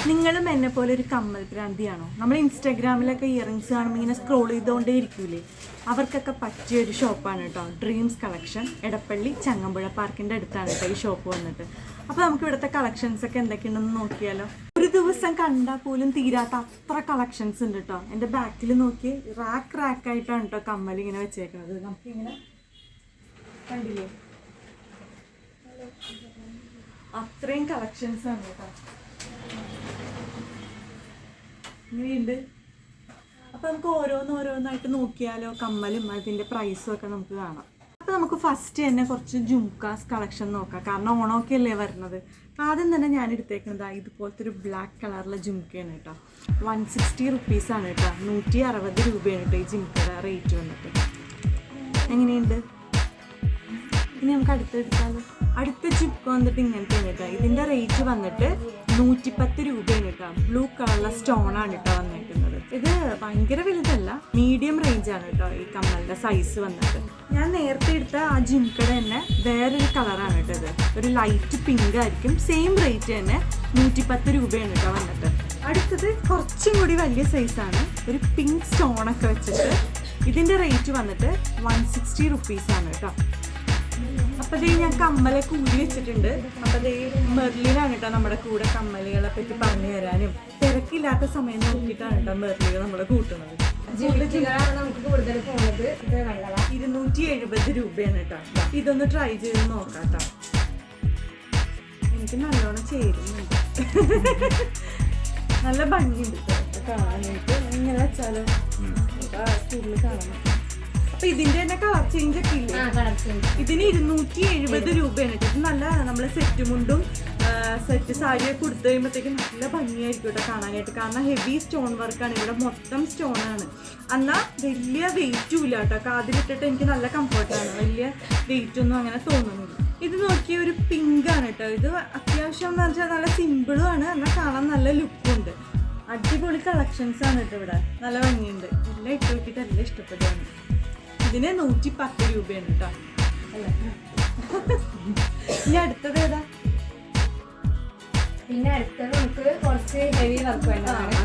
പോലെ ഒരു കമ്മൽ ഭ്രാന്തിയാണോ നമ്മൾ ഇൻസ്റ്റാഗ്രാമിലൊക്കെ ഇയറിങ്സ് കാണുമ്പോൾ ഇങ്ങനെ സ്ക്രോൾ ചെയ്തുകൊണ്ടേ ഇരിക്കൂലേ? അവർക്കൊക്കെ പറ്റിയ ഒരു ഷോപ്പാണ് കേട്ടോ. ഡ്രീംസ് കളക്ഷൻ എടപ്പള്ളി ചങ്ങമ്പുഴ പാർക്കിന്റെ അടുത്താണ് കേട്ടോ ഈ ഷോപ്പ് വന്നിട്ട് അപ്പോൾ നമുക്ക് ഇവിടുത്തെ കളക്ഷൻസ് ഒക്കെ എന്തൊക്കെയുണ്ടെന്ന് നോക്കിയാലോ? ഒരു ദിവസം കണ്ടാൽ പോലും തീരാത്ത അത്ര കളക്ഷൻസ് ഉണ്ട് കേട്ടോ. എന്റെ ബാക്കിൽ നോക്കി റാക്ക് റാക്ക് ആയിട്ടാണ് കേട്ടോ കമ്മൽ ഇങ്ങനെ വെച്ചേക്കുന്നത് നമുക്കിങ്ങനെ കണ്ടില്ലേ? അത്രയും കളക്ഷൻസ് ആണ് കേട്ടോ. ഇങ്ങനെയുണ്ട്. അപ്പൊ നമുക്ക് ഓരോന്ന് ഓരോന്നായിട്ട് നോക്കിയാലോ കമ്മലും അതിന്റെ പ്രൈസും ഒക്കെ നമുക്ക് കാണാം. അപ്പൊ നമുക്ക് ഫസ്റ്റ് തന്നെ കുറച്ച് ജുംകാസ് കളക്ഷൻ നോക്കാം. കാരണം ഓണമൊക്കെ അല്ലേ വരുന്നത് ആദ്യം തന്നെ ഞാൻ എടുത്തേക്കുന്നത് ഇതുപോലത്തെ ഒരു ബ്ലാക്ക് കളറിലെ ജുംക്കയാണ് കേട്ടോ. വൺ സിക്സ്റ്റി റുപ്പീസാണ് കേട്ടോ. നൂറ്റി അറുപത് രൂപയാണ് കേട്ടോ ഈ ജുംക്കയുടെ റേറ്റ് വന്നിട്ട്. എങ്ങനെയുണ്ട്? ഇനി നമുക്ക് അടുത്തെടുത്താലോ അടുത്ത ചിപ്പ് വന്നിട്ട് ഇങ്ങനത്തെ കേട്ടോ. ഇതിന്റെ റേറ്റ് വന്നിട്ട് നൂറ്റിപ്പത്ത് രൂപയാണ് കേട്ടോ. ബ്ലൂ കളറിലെ സ്റ്റോൺ ആണ് കേട്ടോ വന്നേക്കുന്നത്. ഇത് ഭയങ്കര വലുതല്ല മീഡിയം റേഞ്ച് ആണ് കേട്ടോ ഈ കമ്മലിന്റെ സൈസ് വന്നത്. ഞാൻ നേരത്തെ എടുത്ത ആ ജിംകട തന്നെ വേറൊരു കളറാണ് കേട്ടോ ഇത്. ഒരു ലൈറ്റ് പിങ്ക് ആയിരിക്കും സെയിം റേറ്റ് തന്നെ നൂറ്റിപ്പത്ത് രൂപയാണ് കേട്ടോ വന്നത്. അടുത്തത് കുറച്ചും കൂടി വലിയ സൈസാണ് ഒരു പിങ്ക് സ്റ്റോൺ ഒക്കെ വെച്ചിട്ട് ഇതിന്റെ റേറ്റ് വന്നിട്ട് വൺ സിക്സ്റ്റി റുപ്പീസാണ് കേട്ടോ. അപ്പൊ ദേ ഞാൻ കമ്മലെ കൂടി വെച്ചിട്ടുണ്ട്. അപ്പൊ ദേ മെർലിനാണ് കേട്ടോ നമ്മുടെ കൂടെ കമ്മലുകളെ പറ്റി പറഞ്ഞു തരാനും. തിരക്കില്ലാത്ത സമയം നോക്കിയിട്ടാണ് കേട്ടോ മെർലികൾ നമ്മളെ കൂട്ടുന്നത്. ഇരുന്നൂറ്റി എഴുപത് രൂപയാണ് കേട്ടോ. ഇതൊന്ന് ട്രൈ ചെയ്ത് നോക്കാം കേട്ടോ. എനിക്ക് നല്ലോണം ചേരുന്നുണ്ട്. നല്ല ഭംഗിയുണ്ട് കാണാനായിട്ട്. ഇങ്ങനെ വെച്ചാലോ? കൂടുതൽ കാണാൻ അപ്പൊ ഇതിന്റെ തന്നെ കളർ ചേഞ്ച് ഒക്കെ ഇല്ലേ? ഇതിന് ഇരുന്നൂറ്റി എഴുപത് രൂപയാണ്. ഇത് നല്ല നമ്മൾ സെറ്റ് മുണ്ടും സെറ്റ് സാരിയൊക്കെ കൊടുത്തു കഴിയുമ്പോഴത്തേക്കും നല്ല ഭംഗിയായിരിക്കും കേട്ടോ കാണാനായിട്ട്. കാരണം ഹെവി സ്റ്റോൺ വർക്കാണ് ഇവിടെ മൊത്തം സ്റ്റോൺ ആണ്. എന്നാ വലിയ വെയിറ്റും ഇല്ല കേട്ടോ. കാതിലിട്ടിട്ട് എനിക്ക് നല്ല കംഫർട്ടാണ് വലിയ വെയിറ്റ് ഒന്നും അങ്ങനെ തോന്നുന്നില്ല. ഇത് നോക്കിയ ഒരു പിങ്ക് ആണ് കേട്ടോ. ഇത് അത്യാവശ്യം എന്ന് വെച്ചാൽ നല്ല സിമ്പിളും ആണ്. എന്നാൽ കാണാൻ നല്ല ലുക്കും ഉണ്ട്. അടിപൊളി കളക്ഷൻസ് ആണ് കേട്ടോ ഇവിടെ. നല്ല ഭംഗിയുണ്ട്. എല്ലാം ഇട്ട് നോക്കിയിട്ട് എല്ലാം ഇഷ്ടപ്പെടുകയാണ് ഇതിന് നൂറ്റി പത്ത് രൂപയാണ് കേട്ടോ ഇനി അടുത്തത് ഏതാ? പിന്നെ അടുത്തത് നമുക്ക് കുറച്ച് ഹെവി വർക്ക് വേണ്ടതാണ്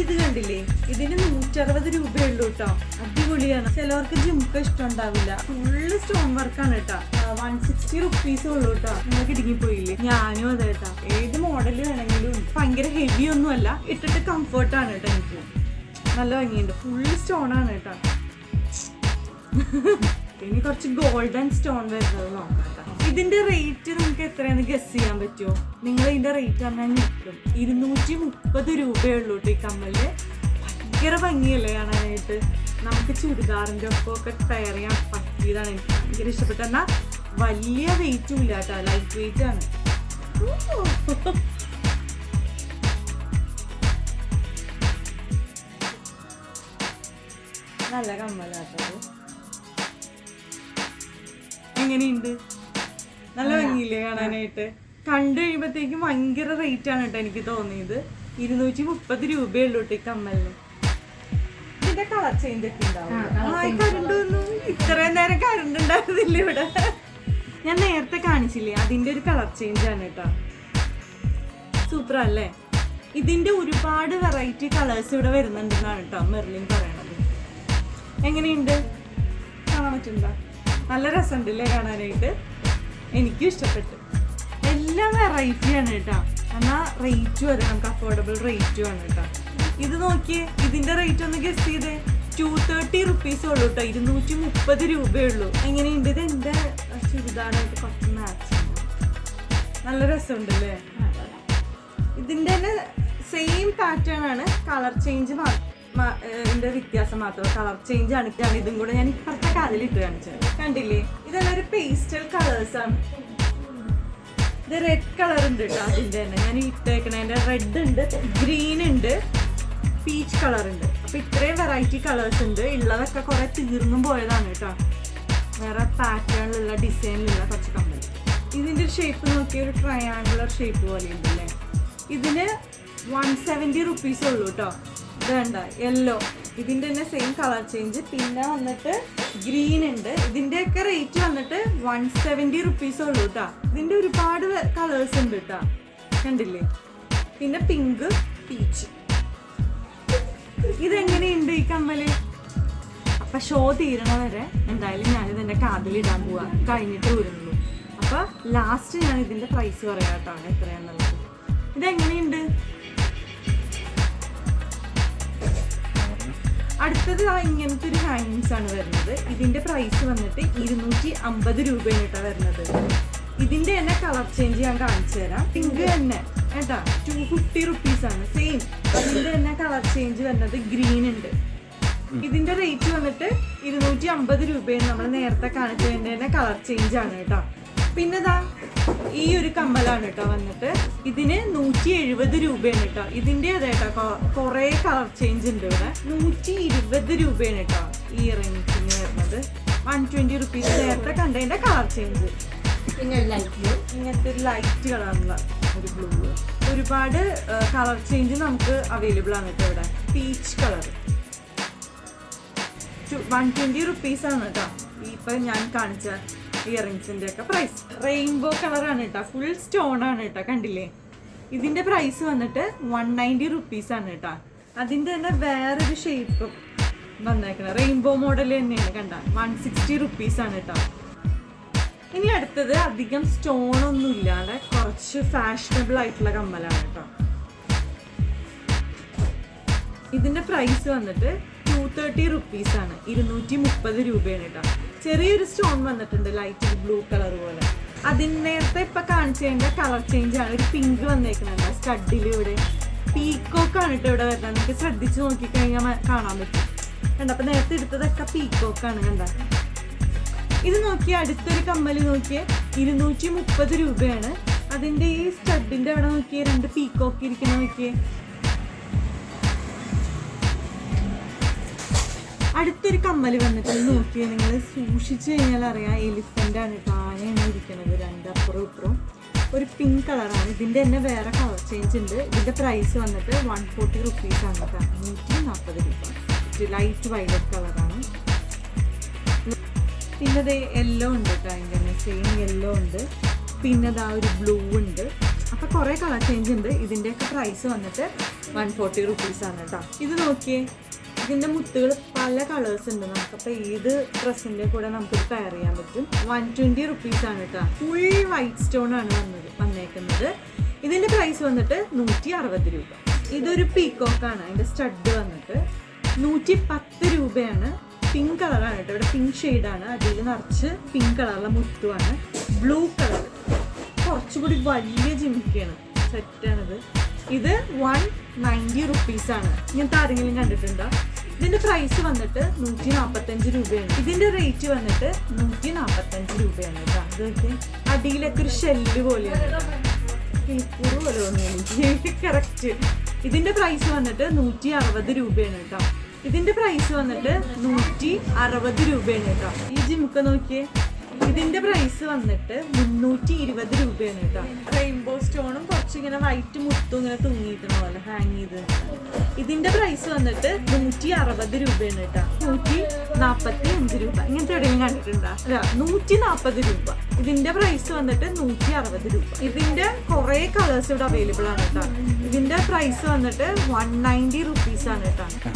ഇത് കണ്ടില്ലേ? ഇതിന് നൂറ്ററുപത് രൂപയുള്ളൂ കേട്ടോ അടിപൊളിയാണ്. ചിലവർക്ക് ജിംക്ക് ഇഷ്ടം ഉണ്ടാവില്ല. ഫുള്ള് സ്റ്റോൺ വർക്കാണ് കേട്ടോ വൺ സിക്സ്റ്റി റുപ്പീസ് ഉള്ളൂ കേട്ടോ നിങ്ങൾക്ക് ഇടുങ്ങിപ്പോയില്ലേ? ഞാനും അതെ കേട്ടോ ഏത് മോഡൽ വേണമെങ്കിലും. ഭയങ്കര ഹെവി ഒന്നും അല്ല ഇട്ടിട്ട് കംഫർട്ടാണ് കേട്ടോ എനിക്ക്. നല്ല ഭംഗിയുണ്ട്. ഫുള്ള് സ്റ്റോൺ ആണ് കേട്ടോ ഇനി കുറച്ച് ഗോൾഡൻ സ്റ്റോൺ വരുന്നത് നോക്കാം ഇതിന്റെ റേറ്റ് നിങ്ങൾക്ക് എത്രയാന്ന് ഗസ് ചെയ്യാൻ പറ്റുമോ? നിങ്ങൾ ഇതിന്റെ റേറ്റ് പറഞ്ഞാൽ നിൽക്കും. ഇരുന്നൂറ്റി മുപ്പത് രൂപയുള്ളൂ കേട്ടോ ഈ കമ്മലിന് ഭയങ്കര ഭംഗിയല്ലേ കാണാനായിട്ട്. നമുക്ക് ചുരിദാറിന്റെ ഒപ്പം ഒക്കെ ടയർ ചെയ്യാൻ പറ്റിയതാണ്. എനിക്ക് ഭയങ്കര ഇഷ്ടപ്പെട്ടു. എന്നാൽ വലിയ വെയിറ്റും ഇല്ല കേട്ടോ ലൈറ്റ് വെയിറ്റ് ആണ്. നല്ല കമ്മലാട്ടോ. എങ്ങനെയുണ്ട്? നല്ല ഭംഗിയില്ലേ കാണാനായിട്ട്? കണ്ടു കഴിയുമ്പോഴത്തേക്കും ഭയങ്കര റേറ്റ് ആണ് കേട്ടോ എനിക്ക് തോന്നിയത്. ഇരുന്നൂറ്റി മുപ്പത് രൂപയുള്ളൂ കേട്ടോ ഈ കമ്മലിന്. ഇതിന്റെ കളർ ചേഞ്ച് ഒക്കെ ഉണ്ടാവും വന്നു ഇത്രയും നേരം കറണ്ട് ഉണ്ടായിരുന്നില്ല ഇവിടെ. ഞാൻ നേരത്തെ കാണിച്ചില്ലേ? അതിന്റെ ഒരു കളർ ചേഞ്ച് ആണ് കേട്ടോ. സൂപ്പർ അല്ലേ? ഇതിന്റെ ഒരുപാട് വെറൈറ്റി കളേഴ്സ് ഇവിടെ വരുന്നുണ്ടെന്നാണ് കേട്ടോ മെർലിൻ പറയണത്. എങ്ങനെയുണ്ട്? കാണാൻ പറ്റുന്നുണ്ടോ? നല്ല രസമുണ്ട് അല്ലേ കാണാനായിട്ട്? എനിക്കും ഇഷ്ടപ്പെട്ടു. എല്ലാം വെറൈറ്റി ആണ് കേട്ടോ. എന്നാൽ റേറ്റും അതെ നമുക്ക് അഫോർഡബിൾ റേറ്റും ആണ് കേട്ടോ. ഇത് നോക്കിയേ ഇതിന്റെ റേറ്റ് ഒന്ന് ഗസ് ചെയ്തേ. ടു തേർട്ടി റുപ്പീസ് ഉള്ളൂ കേട്ടോ. ഇരുന്നൂറ്റി മുപ്പത് രൂപയേ ഉള്ളൂ. എങ്ങനെയുണ്ട്? ഇത് എന്റെ ചുരിദാറായിട്ട് കുറച്ച് മാച്ച് നല്ല രസമുണ്ടല്ലേ? ഇതിന്റെ തന്നെ സെയിം പാറ്റേൺ ആണ്. കളർ ചേഞ്ച് ഇതിന്റെ വ്യത്യാസം മാത്രം കളർ ചേഞ്ച് ആണ്. ഇതും കൂടെ ഞാൻ ഇപ്പുറത്തെ കാലിലിട്ട് കാണിച്ചത്. കണ്ടില്ലേ? ഇതെല്ലാം ഒരു പേസ്റ്റൽ കളേഴ്സ് ആണ്. ഇത് റെഡ് കളർ ഉണ്ട് കേട്ടോ അതിന്റെ തന്നെ. ഞാൻ ഇട്ടേക്കണതിന്റെ റെഡ് ഉണ്ട് ഗ്രീൻ ഉണ്ട് പീച്ച് കളർ ഉണ്ട്. അപ്പൊ ഇത്രയും വെറൈറ്റി കളേഴ്സ് ഉണ്ട്. ഉള്ളതൊക്കെ കുറെ തീർന്നും പോയതാണ് കേട്ടോ വേറെ പാറ്റേണിലുള്ള ഡിസൈനിലുള്ള കുറച്ച് കമ്പനി ഇതിന്റെ ഷേപ്പ് നോക്കിയ ഒരു ട്രയാങ്കുലർ ഷേപ്പ് പോലെ ഉണ്ടല്ലേ? ഇതിന് വൺ സെവന്റി റുപ്പീസ് ഉള്ളൂ കേട്ടോ വേണ്ട യെല്ലോ ഇതിന്റെ തന്നെ സെയിം കളർ ചേഞ്ച് പിന്നെ വന്നിട്ട് ഗ്രീൻ ഉണ്ട്. ഇതിന്റെയൊക്കെ റേറ്റ് വന്നിട്ട് വൺ സെവന്റി റുപ്പീസ് ഉള്ളൂ കേട്ടോ ഇതിന്റെ ഒരുപാട് കളേഴ്സ് ഉണ്ട് കേട്ടോ കണ്ടില്ലേ? പിന്നെ പിങ്ക് പീച്ച് ഇതെങ്ങനെയുണ്ട് ഈ കമ്മൽ? അപ്പം ഷോ തീരണ വരെ എന്തായാലും ഞാൻ എന്റെ കാതിലിടാൻ പോവാ. കഴിഞ്ഞിട്ട് വരുന്നുള്ളൂ. അപ്പം ലാസ്റ്റ് ഞാൻ ഇതിന്റെ പ്രൈസ് പറയാം കേട്ടോ എത്രയാണെന്നുള്ളത് ഇതെങ്ങനെയുണ്ട്? അടുത്തത് ആ ഇങ്ങനത്തെ ഒരു ഹാങ്ങിങ്സ് ആണ് വരുന്നത്. ഇതിന്റെ പ്രൈസ് വന്നിട്ട് ഇരുന്നൂറ്റി അമ്പത് രൂപയാണ് കേട്ടോ വരുന്നത്. ഇതിന്റെ തന്നെ കളർ ചേഞ്ച് ഞാൻ കാണിച്ചു തരാം. പിങ്ക് തന്നെ. കേട്ടാ ടു ഫിഫ്റ്റി റുപ്പീസ് ആണ്. സെയിം അതിന്റെ തന്നെ കളർ ചേഞ്ച് വരുന്നത് ഗ്രീൻ ഉണ്ട്. ഇതിന്റെ റേറ്റ് വന്നിട്ട് ഇരുന്നൂറ്റി അമ്പത് രൂപയാണ്. നമ്മൾ നേരത്തെ കാണിച്ചതിന്റെ തന്നെ കളർ ചേഞ്ച് ആണ് കേട്ടോ. പിന്നെ ദാ ഈ ഒരു കമ്മലാണ് കേട്ടോ വന്നിട്ട്. ഇതിന് നൂറ്റി എഴുപത് രൂപയാണ് കേട്ടോ. ഇതിന്റെ അതെ കേട്ടോ കുറെ കളർ ചേഞ്ച് ഉണ്ട് ഇവിടെ. നൂറ്റി ഇരുപത് രൂപയാണ് കേട്ടോ ഈ ഇയറിംഗ്സിന് വരുന്നത്. വൺ ട്വന്റി റുപ്പീസ് നേരത്തെ കണ്ടതിന്റെ കളർ ചേഞ്ച് പിന്നെ ലൈറ്റ് ബ്ലൂ ഇങ്ങനത്തെ ഒരു ലൈറ്റ് കളറുള്ള ഒരു ബ്ലൂ ഒരുപാട് കളർ ചേഞ്ച് നമുക്ക് അവൈലബിൾ ആണ് കേട്ടോ ഇവിടെ. Peach colour. One twenty rupees ആണ് കേട്ടോ. ഇപ്പൊ ഞാൻ കാണിച്ച ഇയറിങ്സിന്റെ ഒക്കെ പ്രൈസ് റെയിൻബോ കളറാണ് കേട്ടോ. ഫുൾ സ്റ്റോൺ ആണ് കേട്ടോ. കണ്ടില്ലേ? ഇതിന്റെ പ്രൈസ് വന്നിട്ട് വൺ നയന്റി റുപ്പീസ് ആണ് കേട്ടോ. അതിന്റെ തന്നെ വേറൊരു ഷേപ്പ് വന്നേക്കണം. റെയിൻബോ മോഡൽ തന്നെയാണ് കണ്ട? വൺ സിക്സ്റ്റി റുപ്പീസ് ആണ് കേട്ടോ. ഇനി അടുത്തത് അധികം സ്റ്റോൺ ഒന്നും ഇല്ലാതെ കുറച്ച് ഫാഷനബിൾ ആയിട്ടുള്ള കമ്മലാണ് കേട്ടോ. ഇതിന്റെ പ്രൈസ് വന്നിട്ട് ടു തേർട്ടി റുപ്പീസ് ആണ്. ഇരുന്നൂറ്റി മുപ്പത് രൂപയാണ് കേട്ടോ. ചെറിയൊരു സ്റ്റോൺ വന്നിട്ടുണ്ട് ലൈറ്റ് ബ്ലൂ കളർ പോലെ. അതിന് നേരത്തെ ഇപ്പൊ കാണിച്ചതിന്റെ കളർ ചേഞ്ച് ആണ്. ഒരു പിങ്ക് വന്നേക്കുന്നുണ്ട് സ്റ്റഡിൽ ഇവിടെ. പീക്കോക്ക് ആണ് കേട്ടോ ഇവിടെ വരുന്നത്. നിങ്ങൾക്ക് ശ്രദ്ധിച്ച് നോക്കിക്കഴിഞ്ഞാൽ കാണാൻ പറ്റും. കണ്ട? അപ്പൊ നേരത്തെ എടുത്തതൊക്കെ പീക്കോക്കാണ് കണ്ട? ഇത് നോക്കി അടുത്തൊരു കമ്മൽ നോക്കിയ. ഇരുന്നൂറ്റി മുപ്പത് രൂപയാണ്. അതിന്റെ ഈ സ്റ്റഡിന്റെ അവിടെ നോക്കിയ രണ്ട് പീക്കോക്ക് ഇരിക്കുന്ന നോക്കിയേ. അടുത്തൊരു കമ്മൽ വന്നിട്ട് നോക്കിയേ നിങ്ങൾ സൂക്ഷിച്ചു കഴിഞ്ഞാൽ അറിയാം എലിഫന്റ് ആണ് താഴെയാണ് ഇരിക്കുന്നത്. രണ്ടപ്പുറം ഇപ്പുറം. ഒരു പിങ്ക് കളറാണ് ഇതിന്റെ തന്നെ വേറെ കളർ ചേഞ്ച് ഉണ്ട്. ഇതിന്റെ പ്രൈസ് വന്നിട്ട് വൺ ഫോർട്ടി റുപ്പീസ് ആണ് കേട്ടോ. നൂറ്റി നാൽപ്പത് രൂപ ലൈറ്റ് വൈലറ്റ് കളറാണ് പിന്നെ ദേ യെല്ലോ ഉണ്ട് കേട്ടോ അതിന്റെ തന്നെ. സെയിം യെല്ലോ ഉണ്ട്. പിന്നെ ദാ ഒരു ബ്ലൂ ഉണ്ട്. അപ്പോൾ കുറേ കളർ ചേഞ്ച് ഉണ്ട്. ഇതിന്റെയൊക്കെ പ്രൈസ് വന്നിട്ട് വൺ ഫോർട്ടി റുപ്പീസ് ആണ് കേട്ടോ. ഇത് നോക്കിയേ ഇതിന്റെ മുത്തുകൾ പല കളേഴ്സ് ഉണ്ട്. നമുക്ക് അപ്പൊ ഏത് ഡ്രസ്സിന്റെ കൂടെ നമുക്ക് പെയർ ചെയ്യാൻ പറ്റും? വൺ ട്വന്റി റുപ്പീസ് ആണ് കേട്ടോ ഫുൾ വൈറ്റ് സ്റ്റോൺ ആണ് വന്നത് വന്നേക്കുന്നത്. ഇതിന്റെ പ്രൈസ് വന്നിട്ട് നൂറ്റി അറുപത് രൂപ. ഇതൊരു ആണ്. അതിന്റെ സ്റ്റഡ് വന്നിട്ട് നൂറ്റി പത്ത് രൂപയാണ് പിങ്ക് കളറാണ് കേട്ടോ ഇവിടെ പിങ്ക് ഷെയ്ഡാണ് അതിൽ നിറച്ച് പിങ്ക് കളറുള്ള മുത്തുവാണ്. ബ്ലൂ കളർ കുറച്ചുകൂടി വലിയ ജിമിക്കാണ്. സെറ്റാണിത് ഇത് വൺ നയന്റി റുപ്പീസാണ് ഇങ്ങനത്തെ ആരെങ്കിലും കണ്ടിട്ടുണ്ടോ? ഇതിന്റെ പ്രൈസ് വന്നിട്ട് നൂറ്റി നാൽപ്പത്തഞ്ച് രൂപയാണ്. ഇതിന്റെ റേറ്റ് വന്നിട്ട് നൂറ്റി നാൽപ്പത്തഞ്ച് രൂപയാണ്. അടിയിലൊക്കെ ഒരു ഷെല്ല് പോലെയാണ്. കറക്റ്റ് ഇതിന്റെ പ്രൈസ് വന്നിട്ട് നൂറ്റി അറുപത് രൂപയാണ് കേട്ടോ. ഇതിന്റെ പ്രൈസ് വന്നിട്ട് നൂറ്റി അറുപത് രൂപയാണ് കേട്ടോ. ഈ ജിമുക്ക നോക്കിയേ. ഇതിന്റെ പ്രൈസ് വന്നിട്ട് മുന്നൂറ്റി ഇരുപത് രൂപയാണ് കേട്ടോ. റെയിൻബോ സ്റ്റോണും കുറച്ച് ഇങ്ങനെ വൈറ്റ് മുത്തും ഇങ്ങനെ തൂങ്ങിയിട്ടുള്ള പോലെ ഹാങ് ചെയ്ത്. ഇതിന്റെ പ്രൈസ് വന്നിട്ട് നൂറ്റി അറുപത് രൂപയാണ് കേട്ടോ. നൂറ്റി നാപ്പത്തി അഞ്ച് രൂപ. ഇങ്ങനത്തെ എവിടെയും കണ്ടിട്ടുണ്ടോ? അല്ല നൂറ്റി നാപ്പത് രൂപ. ഇതിന്റെ പ്രൈസ് വന്നിട്ട് നൂറ്റി അറുപത് രൂപ. ഇതിന്റെ കുറെ കളേഴ്സ് ഇവിടെ അവൈലബിൾ ആണ് കേട്ടോ. ഇതിന്റെ പ്രൈസ് വന്നിട്ട് വൺ നയന്റി റുപ്പീസ് ആണ് കേട്ടോ.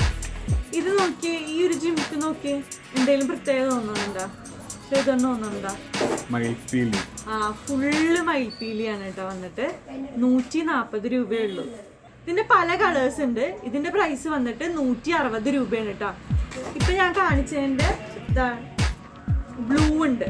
ഇത് നോക്കിയേ ഈ ഒരു ജിമിക്ക് നോക്കിയേ എന്തെങ്കിലും പ്രത്യേകത തോന്നുന്നുണ്ടോ? ഇതൊന്നും തോന്നുന്നുണ്ടോ മയിൽപ്പീലി. ആ ഫുള്ള് മയിൽപ്പീലിയാണ് കേട്ടോ വന്നിട്ട്. നൂറ്റി നാൽപ്പത് രൂപയേ ഉള്ളൂ. ഇതിന്റെ പല കളേഴ്സ് ഉണ്ട്. ഇതിന്റെ പ്രൈസ് വന്നിട്ട് നൂറ്റി അറുപത് രൂപയാണ് കേട്ടോ ഇപ്പൊ ഞാൻ കാണിച്ചതിന്റെ ഇതാ ബ്ലൂ ഉണ്ട്.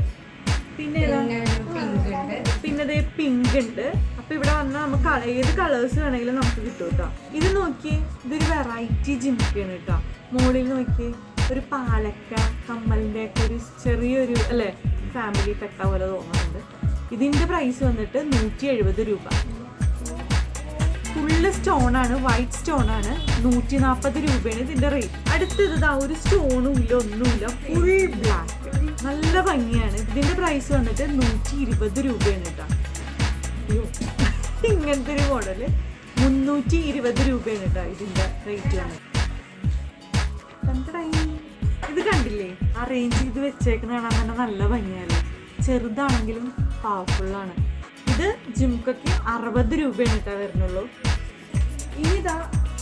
പിന്നെ പിന്നെ ഒരു പിങ്ക് ഉണ്ട്. പിന്നെ ദേ പിങ്ക് ഉണ്ട്. അപ്പൊ ഇവിടെ വന്നാൽ നമുക്ക് ഏത് കളേഴ്സ് വേണമെങ്കിലും നമുക്ക് കിട്ടും കേട്ടോ ഇത് നോക്കിയേ ഇതൊരു വെറൈറ്റി ജിമിക്കാണ് കേട്ടോ മോളിൽ നോക്കിയേ. ഒരു പാലക്ക കമ്മലിന്റെ ഒക്കെ ഒരു ചെറിയൊരു അല്ലേ ഫാമിലി പെട്ട പോലെ തോന്നുന്നുണ്ട്. ഇതിന്റെ പ്രൈസ് വന്നിട്ട് നൂറ്റി എഴുപത് രൂപ. ഫുള്ള് സ്റ്റോൺ ആണ് വൈറ്റ് സ്റ്റോൺ ആണ് നൂറ്റി നാൽപ്പത് രൂപയാണ് ഇതിന്റെ റേറ്റ് അടുത്തത് ആ ഒരു സ്റ്റോണും ഇല്ല ഒന്നുമില്ല ഫുൾ ബ്ലാക്ക് നല്ല ഭംഗിയാണ്. ഇതിന്റെ പ്രൈസ് വന്നിട്ട് നൂറ്റി ഇരുപത് രൂപയാണ് കേട്ടോ. ഇങ്ങനത്തെ ഒരു മോഡൽ മുന്നൂറ്റി ഇരുപത് രൂപയാണ് കേട്ടോ ഇതിന്റെ റേറ്റ് വന്നിട്ട്. കണ്ടില്ലേ? അറേഞ്ച് ചെയ്ത് വെച്ചേക്കുന്ന കാണാൻ തന്നെ നല്ല ഭംഗിയല്ല ചെറുതാണെങ്കിലും പവർഫുള്ളാണ് ഇത് ജിംക്കൊക്കെ അറുപത് രൂപയാണ് കേട്ടോ വരുന്നുള്ളൂ. ഇനിതാ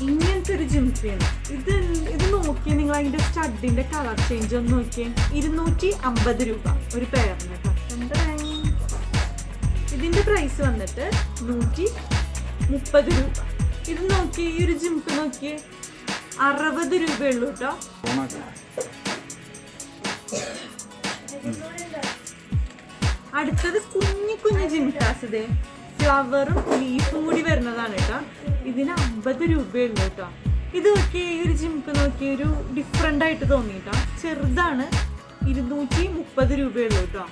ഇങ്ങനത്തെ ഒരു ജിംഫിയാണ് ഇത് ഇത് നോക്കിയേ നിങ്ങൾ അതിന്റെ സ്റ്റഡിന്റെ കളർ ചേഞ്ച് ഒന്ന് നോക്കിയേ. ഇരുന്നൂറ്റി അമ്പത് രൂപ ഒരു പെയറിന് കേട്ടോ. ഇതിന്റെ പ്രൈസ് വന്നിട്ട് നൂറ്റി മുപ്പത് രൂപ. ഇത് നോക്കി ഈ ഒരു ജിംക്ക് നോക്കിയേ. അറുപത് രൂപയുള്ളൂ കേട്ടോ. അടുത്തത് കുഞ്ഞു കുഞ്ഞു ഇതേ. ഫ്ലവറും ലീഫും കൂടി വരുന്നതാണ് കേട്ടോ. ഇതിന് അമ്പത് രൂപയുള്ളൂ കേട്ടോ. ഇത് നോക്കി ഈ ഒരു ജിമിക്ക് നോക്കി ഒരു ഡിഫറെന്റ് ആയിട്ട് തോന്നി കേട്ടോ. ചെറുതാണ് ഇരുന്നൂറ്റി മുപ്പത് രൂപയുള്ളൂ കേട്ടോ.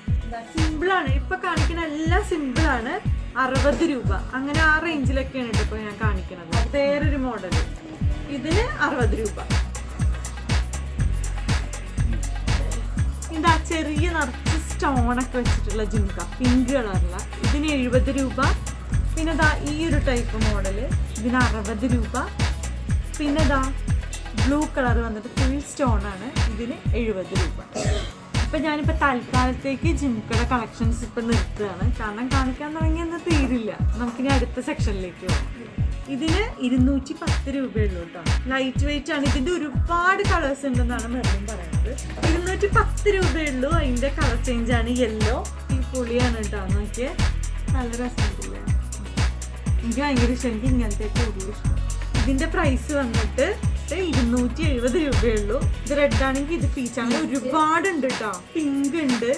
സിമ്പിളാണ് ഇപ്പൊ കാണിക്കുന്ന എല്ലാം സിമ്പിളാണ് അറുപത് രൂപ. അങ്ങനെ ആ റേഞ്ചിലൊക്കെയാണ് കേട്ടോ ഇപ്പൊ ഞാൻ കാണിക്കുന്നത്. വേറൊരു മോഡൽ ഇതിന് അറുപത് രൂപ. ഇതാ ചെറിയ നിറച്ച് സ്റ്റോണൊക്കെ വെച്ചിട്ടുള്ള ജിംക പിങ്ക് കളറില ഇതിന് എഴുപത് രൂപ. പിന്നെ ദാ ഈ ഒരു ടൈപ്പ് മോഡൽ ഇതിന് അറുപത് രൂപ. പിന്നെ ദാ ബ്ലൂ കളർ വന്നിട്ട് ഫുൾ സ്റ്റോൺ ആണ് ഇതിന് എഴുപത് രൂപ. അപ്പം ഞാനിപ്പോൾ തൽക്കാലത്തേക്ക് ജിംക്കയുടെ കളക്ഷൻസ് ഇപ്പം നിർത്തുകയാണ്. കാരണം കാണിക്കാൻ തുടങ്ങിയെന്ന് തീരില്ല. നമുക്കിനി അടുത്ത സെക്ഷനിലേക്ക് പോകാം ഇതിന് ഇരുന്നൂറ്റി പത്ത് രൂപയുള്ളൂ കേട്ടോ ലൈറ്റ് വെയിറ്റ് ആണ്. ഇതിന്റെ ഒരുപാട് കളേഴ്സ് ഉണ്ടെന്നാണ് മെറിലും പറയുന്നത്. ഇരുന്നൂറ്റി പത്ത് രൂപയുള്ളൂ. അതിന്റെ കളർ ചേഞ്ച് ആണ് യെല്ലോ ഈ പുളിയാണ് കേട്ടോ നോക്കിയേ. നല്ല രസമുണ്ടല്ലേ എനിക്ക് ഭയങ്കര ഇഷ്ടം. എനിക്ക് ഇങ്ങനത്തെ കൂടുതൽ ഇഷ്ടം. ഇതിന്റെ പ്രൈസ് വന്നിട്ട് ഇരുന്നൂറ്റി എഴുപത് രൂപയുള്ളൂ. ഇത് റെഡ് ആണെങ്കിൽ ഇത് പീച്ച് ആണ്. ഒരുപാടുണ്ട് കേട്ടോ പിങ്ക് ഉണ്ട്.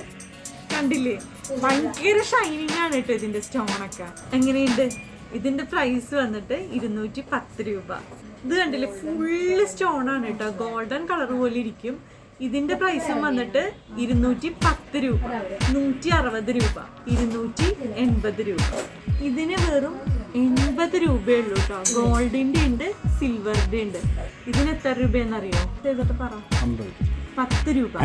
കണ്ടില്ലേ? ഭയങ്കര ഷൈനിങ് ആണ് കേട്ടോ ഇതിന്റെ സ്റ്റോൺ ഒക്കെ. എങ്ങനെയുണ്ട്? ഇതിന്റെ പ്രൈസ് വന്നിട്ട് ഇരുന്നൂറ്റി പത്ത് രൂപ. ഇത് കണ്ടില്ലേ ഫുള്ള് സ്റ്റോൺ ആണ് കേട്ടോ. ഗോൾഡൻ കളർ പോലെ ഇരിക്കും. ഇതിന്റെ പ്രൈസും വന്നിട്ട് ഇരുന്നൂറ്റി പത്ത് രൂപ. നൂറ്റി അറുപത് രൂപ. ഇരുന്നൂറ്റി എൺപത് രൂപ. ഇതിന് വെറും എൺപത് രൂപയുള്ളൂ കേട്ടോ. ഗോൾഡിന്റെ ഉണ്ട് സിൽവറിന്റെ ഉണ്ട്. ഇതിന് എത്ര രൂപയെന്നറിയോ ചെയ്തിട്ട് പറ? പത്ത് രൂപ.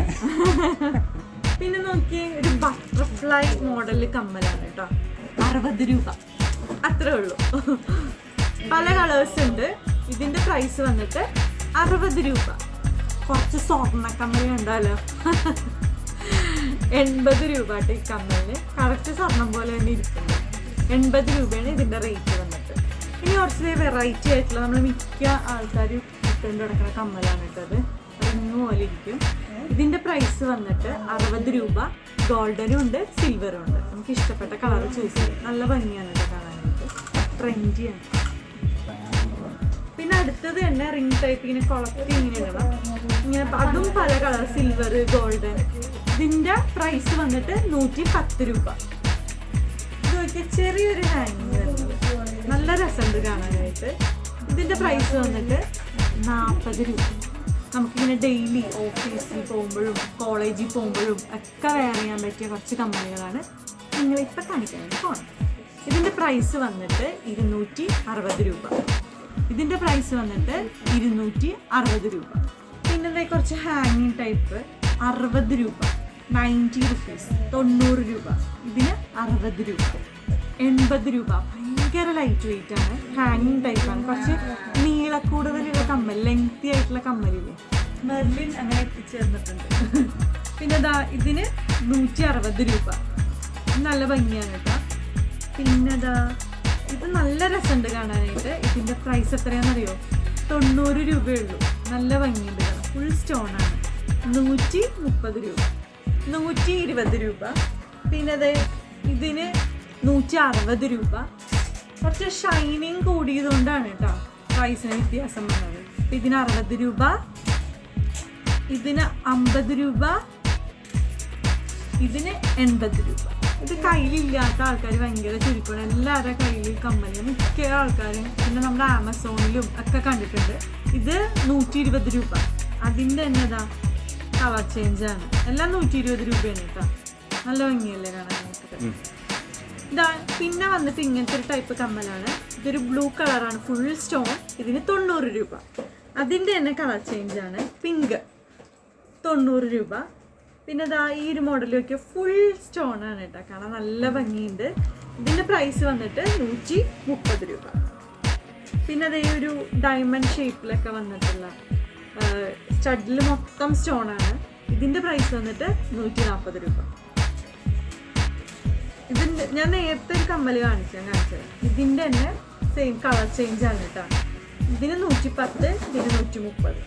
പിന്നെ നോക്കിയേ ഒരു ബട്ടർഫ്ലൈ മോഡൽ കമ്മലാണ് കേട്ടോ. അറുപത് രൂപ. അത്രേ ഉള്ളൂ. പല കളേഴ്സ് ഉണ്ട്. ഇതിന്റെ പ്രൈസ് വന്നിട്ട് അറുപത് രൂപ. കുറച്ച് സ്വർണ കമ്മലി ഉണ്ടല്ലോ എൺപത് രൂപ ഈ കമ്മലിന്. കറക്റ്റ് സ്വർണം പോലെ തന്നെ ഇരിക്കുന്നത് എൺപത് രൂപയാണ് ഇതിന്റെ റേറ്റ് വന്നിട്ട്. ഇനി കുറച്ച് വെറൈറ്റി ആയിട്ടുള്ള നമ്മൾ മിക്ക ആൾക്കാരും ഇട്ടുകൊണ്ട് കിടക്കുന്ന കമ്മലാണ് കേട്ടത് റിങ് പോലെ ഇരിക്കും. ഇതിന്റെ പ്രൈസ് വന്നിട്ട് അറുപത് രൂപ. ഗോൾഡനും ഉണ്ട് സിൽവറും ഉണ്ട്. നമുക്ക് ഇഷ്ടപ്പെട്ട കളർ ചൂസ് ചെയ്യാം. നല്ല ഭംഗിയാണ് കേട്ടോ കാണാനായിട്ട് ട്രെൻഡിയാണ് പിന്നെ അടുത്തത് തന്നെ റിംഗ് ടൈപ്പ് ഇങ്ങനെ കുളത്തി ഇങ്ങനെ ഇടണം ഇങ്ങനെ അതും പല കളർ സിൽവർ ഗോൾഡ് ഇതിന്റെ പ്രൈസ് വന്നിട്ട് നൂറ്റി പത്ത് രൂപ. ഇത് ചെറിയൊരു വരുന്നത്. നല്ല രസമുണ്ട് കാണാനായിട്ട്. ഇതിന്റെ പ്രൈസ് വന്നിട്ട് നാൽപ്പത് രൂപ. നമുക്കിങ്ങനെ ഡെയിലി ഓഫീസിൽ പോകുമ്പോഴും കോളേജിൽ പോകുമ്പോഴും ഒക്കെ വെയർ ചെയ്യാൻ പറ്റിയ കുറച്ച് കമ്പനികളാണ് നിങ്ങളിപ്പോൾ കാണിക്കാൻ വേണ്ടി പോകണം ഇതിന്റെ പ്രൈസ് വന്നിട്ട് ഇരുന്നൂറ്റി അറുപത് രൂപ. ഇതിന്റെ പ്രൈസ് വന്നിട്ട് ഇരുന്നൂറ്റി അറുപത് രൂപ. പിന്നെ കുറച്ച് ഹാങ്ങിങ് ടൈപ്പ് അറുപത് രൂപ. നയന്റി റുപ്പീസ് തൊണ്ണൂറ് രൂപ. ഇതിന് അറുപത് രൂപ. എൺപത് രൂപ. ഭയങ്കര ലൈറ്റ് വെയിറ്റ് ആണ്. ഹാങ്ങിങ് ടൈപ്പാണ് കുറച്ച് നീളക്കൂടുതലുള്ള കമ്മൽ ലെങ്തി ആയിട്ടുള്ള കമ്മലില്ലേ? മെർലിൻ അങ്ങനെ എത്തിച്ചേർന്നിട്ടുണ്ട്. പിന്നെ ദാ ഇതിന് നൂറ്റി അറുപത് രൂപ. നല്ല ഭംഗിയാണ് കേട്ടോ പിന്നെ ദാ ഇത് നല്ല രസമുണ്ട് കാണാനായിട്ട്. ഇതിന്റെ പ്രൈസ് എത്രയാണെന്നറിയോ തൊണ്ണൂറ് രൂപയുള്ളൂ. നല്ല ഭംഗിയുണ്ട് കാണാം ഫുൾ സ്റ്റോൺ ആണ്. നൂറ്റി മുപ്പത് രൂപ. നൂറ്റി ഇരുപത് രൂപ. പിന്നെ അതെ ഇതിന് നൂറ്റി അറുപത് രൂപ. കുറച്ച് ഷൈനിങ് കൂടിയതുകൊണ്ടാണ് കേട്ടോ പ്രൈസിന് വ്യത്യാസം വന്നത്. അപ്പം ഇതിന് അറുപത് രൂപ. ഇതിന് അമ്പത് രൂപ. ഇതിന് എൺപത് രൂപ. ഇത് കയ്യിലില്ലാത്ത ആൾക്കാർ ഭയങ്കര ചുരുക്കമാണ് എല്ലാവരുടെ കയ്യിൽ കമ്പനി മിക്ക ആൾക്കാരും പിന്നെ നമ്മുടെ ആമസോണിലും ഒക്കെ കണ്ടിട്ടുണ്ട്. ഇത് നൂറ്റി ഇരുപത് രൂപ. അതിന്റെ തന്നെ ഇതാ കളർ ചേഞ്ച് ആണ്. എല്ലാം നൂറ്റി ഇരുപത് രൂപയാണ് കേട്ടോ. നല്ല ഭംഗിയല്ലേ കാണാനായിട്ട് ഇതാ പിന്നെ വന്നിട്ട് ഇങ്ങനത്തെ ഒരു ടൈപ്പ് കമ്മലാണ്. ഇതൊരു ബ്ലൂ കളറാണ് ഫുൾ സ്റ്റോൺ ഇതിന് തൊണ്ണൂറ് രൂപ. അതിന്റെ തന്നെ കളർ ചേഞ്ച് ആണ്. പിങ്ക് തൊണ്ണൂറ് രൂപ. പിന്നെ ദാ ഈ ഒരു മോഡലൊക്കെ ഫുൾ സ്റ്റോൺ ആണ് കേട്ടോ. കാണാൻ നല്ല ഭംഗിയുണ്ട്. ഇതിന്റെ പ്രൈസ് വന്നിട്ട് നൂറ്റി മുപ്പത് രൂപ. പിന്നെ അതേ ഒരു ഡയമണ്ട് ഷേപ്പിലൊക്കെ വന്നിട്ടുള്ള സ്റ്റഡിൽ മൊത്തം സ്റ്റോൺ ആണ്. ഇതിന്റെ പ്രൈസ് വന്നിട്ട് നൂറ്റി നാൽപ്പത് രൂപ. ഇതിന്റെ ഞാൻ നേരത്തെ ഒരു കമ്മൽ കാണിച്ചു ഞാൻ കാണിച്ചത് ഇതിന്റെ തന്നെ സെയിം കളർ ചേഞ്ച് ആണ് കേട്ടോ. ഇതിന് നൂറ്റി പത്ത് ഇതിന് നൂറ്റി മുപ്പത്.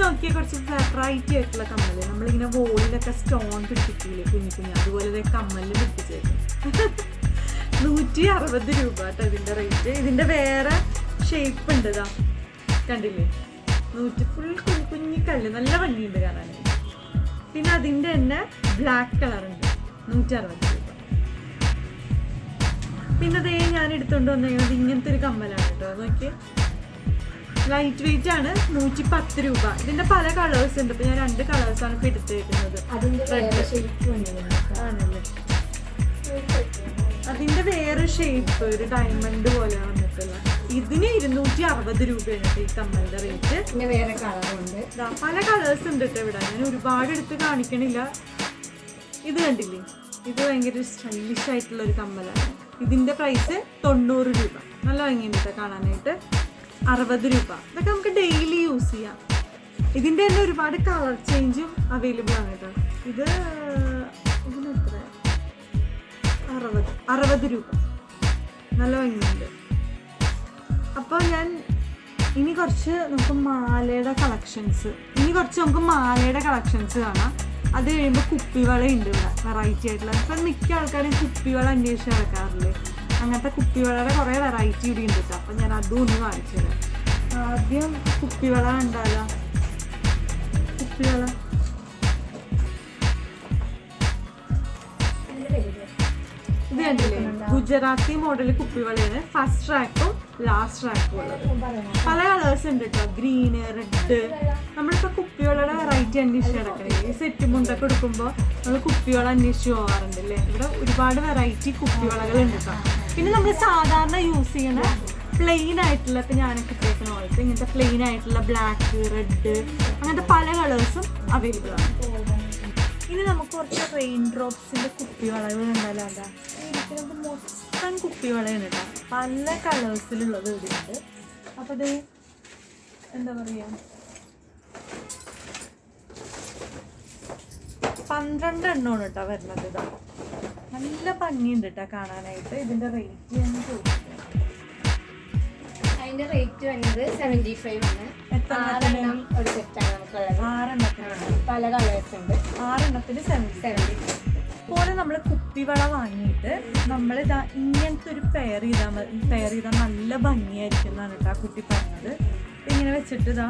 നോക്കിയ കുറച്ച് വെറൈറ്റി ആയിട്ടുള്ള കമ്മൽ. നമ്മളിങ്ങനെ വോളിലൊക്കെ സ്റ്റോൺ പിടിപ്പിക്കില്ലേ കുഞ്ഞു കുഞ്ഞു അതുപോലെ കമ്മലിൽ പിടിപ്പിച്ചേക്കും. നൂറ്റി അറുപത് രൂപ കേട്ടോ ഇതിന്റെ റേറ്റ് ഇതിന്റെ വേറെ ഷേപ്പ് ഉണ്ട് ഇതാ കണ്ടില്ലേ? നൂറ്റി ഫുൾ കുഞ്ഞു കുഞ്ഞു കല്ല് നല്ല ഭംഗിയുണ്ട് കാണാൻ പിന്നെ അതിന്റെ തന്നെ ബ്ലാക്ക് കളറുണ്ട് നൂറ്റി അറുപത് രൂപ. പിന്നെ അതേ ഞാൻ എടുത്തുകൊണ്ട് വന്നിരിക്കുന്നത് ഇങ്ങനത്തെ ഒരു കമ്മലാണ് കേട്ടോ നോക്കിയേ. ലൈറ്റ് വെയിറ്റ് ആണ് നൂറ്റി പത്ത് രൂപ. ഇതിന്റെ പല കളേഴ്സ് ഉണ്ട്. ഇപ്പൊ ഞാൻ രണ്ട് കളേഴ്സ് ആണ് ഇപ്പൊ എടുത്തേക്കുന്നത്. അതിന്റെ വേറെ ഷേപ്പ് ആണല്ലേ. അതിന്റെ വേറെ ഷേപ്പ് ഒരു ഡയമണ്ട് പോലെ വന്നിട്ടുള്ള. ഇതിന് ഇരുന്നൂറ്റി അറുപത് രൂപയാണ് ഈ കമ്മലിന്റെ റേറ്റ് പിന്നെ വേറെ കളറുണ്ട് പല കളേഴ്സ് ഉണ്ട് കേട്ടോ ഇവിടെ. ഞാൻ ഒരുപാട് എടുത്ത് കാണിക്കണില്ല. ഇത് കണ്ടില്ലേ? ഇത് ഭയങ്കര സ്റ്റൈലിഷ് ആയിട്ടുള്ള ഒരു കമ്മലാണ്. ഇതിന്റെ പ്രൈസ് തൊണ്ണൂറ് രൂപ. നല്ല ഭംഗിയുണ്ട് കേട്ടോ കാണാനായിട്ട്. അറുപത് രൂപ. ഇതൊക്കെ നമുക്ക് ഡെയിലി യൂസ് ചെയ്യാം. ഇതിന്റെ തന്നെ ഒരുപാട് കളർ ചേഞ്ചും അവൈലബിൾ ആണ് കേട്ടോ. ഇത് ഇതിന് എത്ര? അറുപത് അറുപത് രൂപ. നല്ല ഭംഗിയുണ്ട്. അപ്പോൾ ഞാൻ ഇനി കുറച്ച് നമുക്ക് മാലയുടെ കളക്ഷൻസ് ഇനി കുറച്ച് നമുക്ക് മാലയുടെ കളക്ഷൻസ് കാണാം. അത് കഴിയുമ്പോൾ കുപ്പിവള ഉണ്ട് ഇവിടെ. വെറൈറ്റി ആയിട്ടുള്ള. ഇപ്പം മിക്ക ആൾക്കാരും കുപ്പിവള അന്വേഷിച്ച് നടക്കാറില്ലേ? അങ്ങനത്തെ കുപ്പിവളയുടെ കുറേ വെറൈറ്റി ഇവിടെ ഉണ്ട് കേട്ടോ അപ്പം ഞാൻ അതും ഒന്ന് കാണിച്ചു ആദ്യം കുപ്പിവള ഉണ്ടാലോ കുപ്പിവള. ഇത് കണ്ടില്ലേ? ഗുജറാത്തി മോഡൽ കുപ്പിവളയാണ്. ഫസ്റ്റ് ട്രാക്കും ലാസ്റ്റ് ട്രാക്കും ഉള്ളത്. പല കളേഴ്സ് ഉണ്ട് കേട്ടോ ഗ്രീന് റെഡ് നമ്മളിപ്പോൾ കുപ്പിവളയുടെ വെറൈറ്റി അന്വേഷിച്ച് കിടക്കണേ ഈ സെറ്റ് മുണ്ടൊക്കെ എടുക്കുമ്പോൾ നമ്മൾ കുപ്പിവള അന്വേഷിച്ച് പോകാറുണ്ട് അല്ലേ ഇവിടെ ഒരുപാട് വെറൈറ്റി കുപ്പിവളകൾ ഉണ്ട് കേട്ടോ പിന്നെ നമ്മൾ സാധാരണ യൂസ് ചെയ്യുന്ന പ്ലെയിൻ ആയിട്ടുള്ള ഇപ്പം ഞാനൊക്കെ ഇട്ടേക്കുന്ന പോലത്തെ ഇങ്ങനത്തെ പ്ലെയിൻ ആയിട്ടുള്ള ബ്ലാക്ക് റെഡ് അങ്ങനത്തെ പല കളേഴ്സും അവൈലബിൾ ആണ്. ഇനി നമുക്ക് കുറച്ച് റെയിൻ ഡ്രോപ്സിന്റെ കുപ്പിവളകൾ ഉണ്ടല്ലോ അതാ. ഇരിക്കുന്നത് മൊത്തം കുപ്പിവളയാണ് കേട്ടോ. പല കളേഴ്സിലുള്ളത് ഇവിടെയുണ്ട് അപ്പോൾ ഇത് എന്താ പറയുക പന്ത്രണ്ട് എണ്ണമാണ് കേട്ടോ വരുന്നത് ഇതാ. നല്ല ഭംഗിയുണ്ട് കേട്ടോ കാണാനായിട്ട്. ഇതിന്റെ റേറ്റ് ഞാൻ ചോദിച്ചു അതിന്റെ റേറ്റ് വരുന്നത് സെവന്റി ഫൈവ് ആണ് ആറെണ്ണം ഒരു സെറ്റാണ് നമുക്കുള്ളത്. ആറെണ്ണത്തിനാണ് പല കളേഴ്സ് ഉണ്ട്. ആറെണ്ണത്തിന് സെവന്റി പോലെ നമ്മൾ കുപ്പിവള വാങ്ങിയിട്ട് നമ്മൾ ഇതാ ഇങ്ങനത്തെ ഒരു പെയർ ചെയ്താൽ മതി പെയർ ചെയ്താൽ നല്ല ഭംഗിയായിരിക്കും എന്നാണ് കേട്ടോ ആ കുട്ടി പറഞ്ഞത്. ഇങ്ങനെ വെച്ചിട്ട് ഇതാ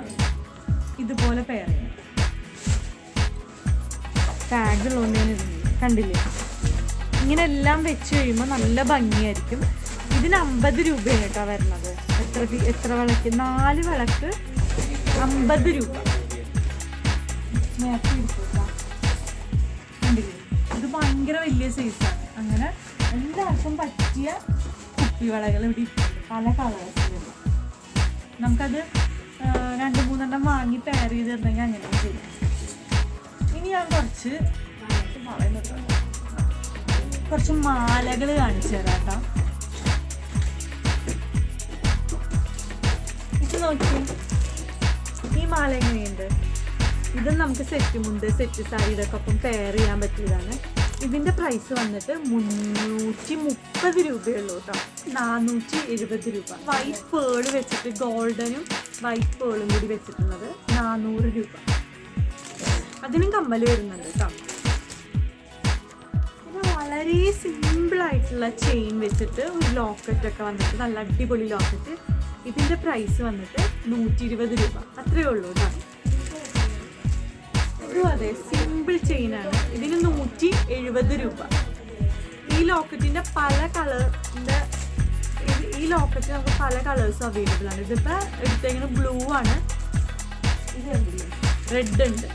ഇതുപോലെ പെയർ ചെയ്യണം. ടാഗ് ഉള്ളതുകൊണ്ട് ഞാൻ കണ്ടില്ലേ? ഇങ്ങനെ എല്ലാം വെച്ച് കഴിയുമ്പോൾ നല്ല ഭംഗിയായിരിക്കും. ഇതിന് അമ്പത് രൂപയാണ് കേട്ടോ വരുന്നത്. എത്ര എത്ര വിളക്ക്? നാല് വിളക്ക് അമ്പത് രൂപ. ഇത് ഭയങ്കര വലിയ സൈസാണ് അങ്ങനെ എല്ലാവർക്കും പറ്റിയ കുപ്പിവളകൾ ഇവിടെ പല കളേഴ്സിലും നമുക്കത് രണ്ട് മൂന്നെണ്ണം വാങ്ങി പെയർ ചെയ്ത് അങ്ങനെ ചെയ്യാം. ഇനി ഞാൻ കുറച്ച് പറയുന്നുണ്ടോ കുറച്ച് മാലകൾ കാണിച്ചു തരാം കേട്ടോ ഇത് നോക്കി ഈ മാല എങ്ങനെയുണ്ട്? ഇത് നമുക്ക് സെറ്റ് മുണ്ട് സെറ്റ് സാരിയുടെ ഒക്കെ ഒപ്പം പെയർ ചെയ്യാൻ പറ്റിയതാണ്. ഇതിന്റെ പ്രൈസ് വന്നിട്ട് മുന്നൂറ്റി മുപ്പത് രൂപയുള്ളൂ കേട്ടോ നാനൂറ്റി എഴുപത് രൂപ. വൈറ്റ് പേൾ വെച്ചിട്ട് ഗോൾഡനും വൈറ്റ് പേളും കൂടി വെച്ചിട്ടുള്ളത് നാനൂറ് രൂപ. അതിനും കമ്മൽ വരുന്നുണ്ട് കേട്ടോ വളരെ സിമ്പിൾ ആയിട്ടുള്ള ചെയിൻ വെച്ചിട്ട് ഒരു ലോക്കറ്റ് ഒക്കെ വന്നിട്ട് നല്ല അടിപൊളി ലോക്കറ്റ് ഇതിന്റെ പ്രൈസ് വന്നിട്ട് നൂറ്റി ഇരുപത് രൂപ. അത്രയേ ഉള്ളൂ കേട്ടോ അതും അതെ സിമ്പിൾ ചെയിൻ ആണ്. ഇതിന് നൂറ്റി എഴുപത് രൂപ. ഈ ലോക്കറ്റിന്റെ പല കളറിന്റെ ഈ ലോക്കറ്റ് നമുക്ക് പല കളേഴ്സ് അവൈലബിൾ ആണ്. ഇതിപ്പോൾ എടുത്തേക്കുന്ന ബ്ലൂ ആണ്. ഇത് റെഡ് ഉണ്ട്.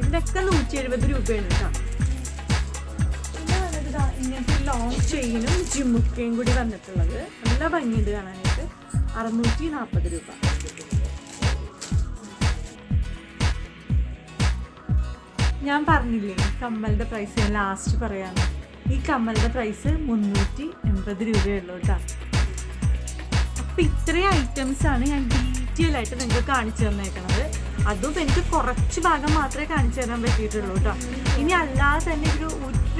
ഇതിനൊക്കെ നൂറ്റി എഴുപത് രൂപയാണ് കേട്ടോ ഇങ്ങനത്തെ ലോങ് ചെയിനും ജിമ്മുക്കയും കൂടി വന്നിട്ടുള്ളത്. നല്ല ഭംഗിയുണ്ട് കാണാനായിട്ട്. അറുന്നൂറ്റി നാൽപ്പത് രൂപ. ഞാൻ പറഞ്ഞില്ലേ കമ്മലിന്റെ പ്രൈസ് ഞാൻ ലാസ്റ്റ് പറയാന്ന് ഈ കമ്മലിന്റെ പ്രൈസ് മുന്നൂറ്റി എൺപത് രൂപയുള്ളൂ കേട്ടോ. അപ്പം ഇത്രയും ഐറ്റംസ് ആണ് ഞാൻ ഡീറ്റെയിൽ ആയിട്ട് നിങ്ങൾക്ക് കാണിച്ചു തന്നേക്കണത്. അതും എനിക്ക് കുറച്ച് ഭാഗം മാത്രമേ കാണിച്ചു തരാൻ പറ്റിയിട്ടുള്ളൂ കേട്ടോ. ഇനി അല്ലാതെ തന്നെ ഒരു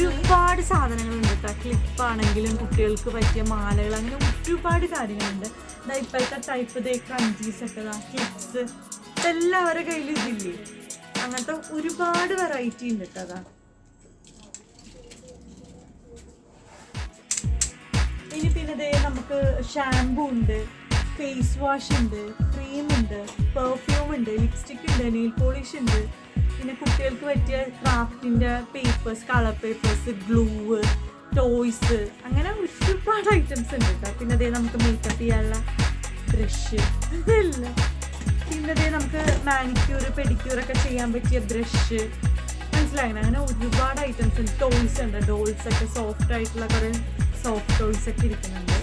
ഒരുപാട് സാധനങ്ങളുണ്ട് കേട്ടോ. ക്ലിപ്പാണെങ്കിലും കുട്ടികൾക്ക് പറ്റിയ മാലകൾ അങ്ങനെ ഒരുപാട് കാര്യങ്ങളുണ്ട്. ദാ ഇപ്പോഴത്തെ ടൈപ്പ് ദേ ക്രഞ്ചീസ് ഒക്കെ ദാ ക്ലിപ്സ് എല്ലാവരുടെ കയ്യിലും ഇതില്ലേ? അങ്ങനത്തെ ഒരുപാട് വെറൈറ്റി ഉണ്ട് കേട്ടോ അതാ ഇനി പിന്നെ നമുക്ക് ഷാംപൂ ഉണ്ട്. ഫേസ് വാഷ് ഉണ്ട് ക്രീം ഉണ്ട് പെർഫ്യൂം ഉണ്ട് ലിപ്സ്റ്റിക് ഉണ്ട് നെയിൽ പോളിഷ് ഉണ്ട്. പിന്നെ കുട്ടികൾക്ക് പറ്റിയ ക്രാഫ്റ്റിന്റെ papers colour papers glue toys അങ്ങനെ ഒരുപാട് ഐറ്റംസ് ഉണ്ട് കേട്ടോ പിന്നെ അതേ നമുക്ക് മേക്കപ്പ് ചെയ്യാനുള്ള ബ്രഷ് ഇതെല്ലാം പിന്നെ അതേ നമുക്ക് മാനിക്യൂർ പെഡിക്യൂർ ഒക്കെ ചെയ്യാൻ പറ്റിയ ബ്രഷ് മനസ്സിലായില്ല അങ്ങനെ ഒരുപാട് ഐറ്റംസ് ഉണ്ട്. ടോയ്സ് ഉണ്ട്. ഡോൾസ് ഒക്കെ സോഫ്റ്റ് ആയിട്ടുള്ള കുറേ സോഫ്റ്റ് ടോയ്സ് ഒക്കെ ഇരിക്കുന്നുണ്ട്.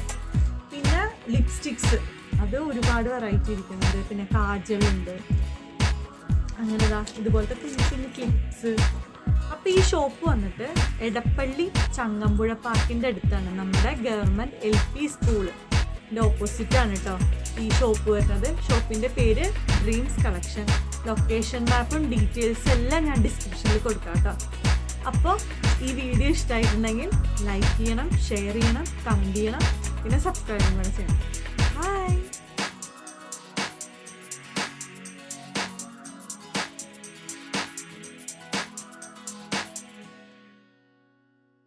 പിന്നെ ലിപ്സ്റ്റിക്സ് അത് ഒരുപാട് വെറൈറ്റി ഇരിക്കുന്നുണ്ട്. പിന്നെ കാജലുണ്ട്. അങ്ങനെ ഇതുപോലത്തെ കുഞ്ഞു കുഞ്ഞു ക്ലിപ്സ് അപ്പോൾ ഈ ഷോപ്പ് വന്നിട്ട് എടപ്പള്ളി ചങ്ങമ്പുഴ പാർക്കിന്റെ അടുത്താണ്. നമ്മുടെ ഗവൺമെന്റ് എൽ പി സ്കൂളിന്റെ ഓപ്പോസിറ്റാണ് കേട്ടോ ഈ ഷോപ്പ് വരുന്നത്. ഷോപ്പിന്റെ പേര് ഡ്രീംസ് കളക്ഷൻ ലൊക്കേഷൻ മാപ്പും ഡീറ്റെയിൽസ് എല്ലാം ഞാൻ ഡിസ്ക്രിപ്ഷനിൽ കൊടുക്കാം കേട്ടോ അപ്പോൾ ഈ വീഡിയോ ഇഷ്ടമായിട്ടുണ്ടെങ്കിൽ ലൈക്ക് ചെയ്യണം ഷെയർ ചെയ്യണം കമന്റ് ചെയ്യണം പിന്നെ സബ്സ്ക്രൈബും കൂടെ ചെയ്യണം. Bye.